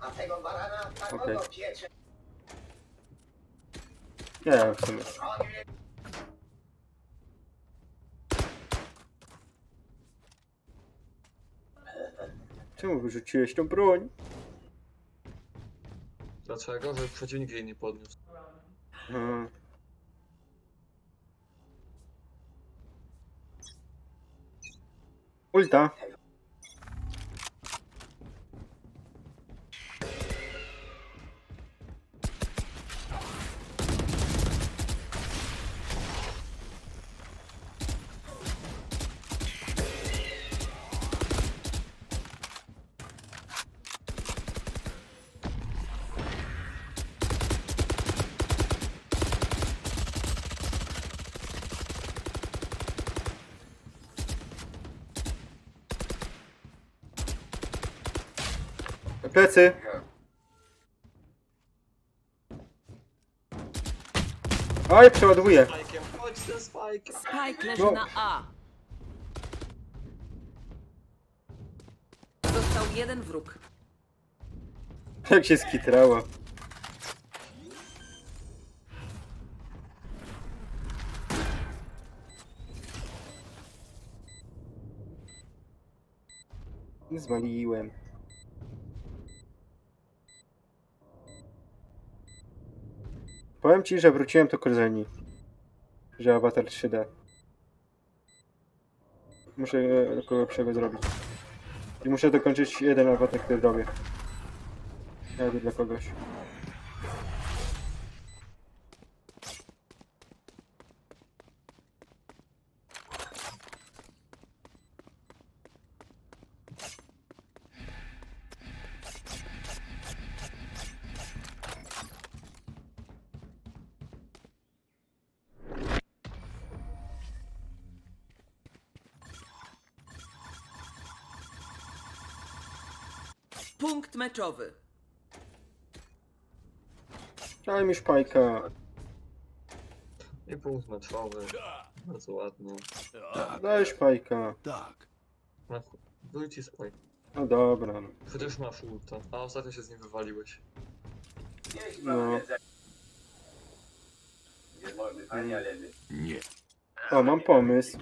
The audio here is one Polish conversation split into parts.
A tego barana tak Okej. okay. piecze. Nie, w sumie. Czemu wyrzuciłeś tą broń? Dlaczego? Żeby przeciwnik jej nie podniósł. Hmm. Ulta. Plecy. Oj, przeładowuję. Spajkiem, chodź ze spajkiem! Spike leży No. na A. Został jeden wróg. Jak się skitrało. Zwaliłem. Powiem ci, że wróciłem do korzeni. Że awatar 3D. Muszę e, kogo lepszego zrobić. I muszę dokończyć jeden awatar, który robię. Jadę dla kogoś. Punkt meczowy. Daj mi szpajka. I punkt meczowy. Bardzo ładnie. Daj szpajka. Tak. Na chu- Był ci spaj. No dobra. no. Chociaż masz ulta. A ostatnio się z nim wywaliłeś. No. Nie. O, mam pomysł.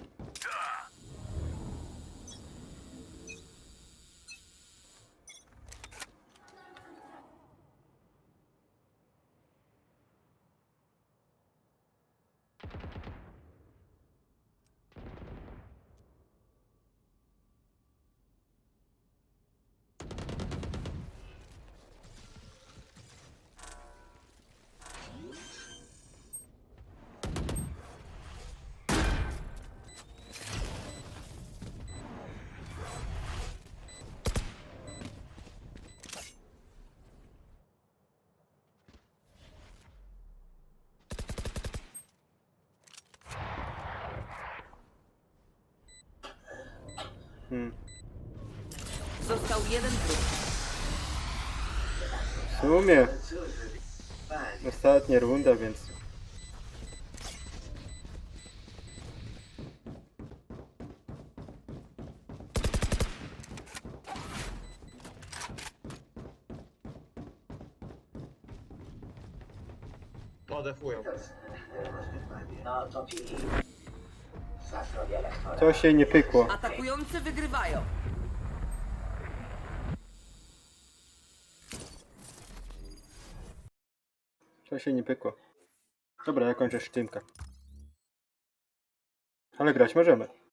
Hmm. Został jeden wróg. W sumie. Ostatnia runda, więc... Podefują. To się nie pykło. Atakujący wygrywają. To się nie pykło. Dobra, ja kończę sztymkę. Ale grać możemy.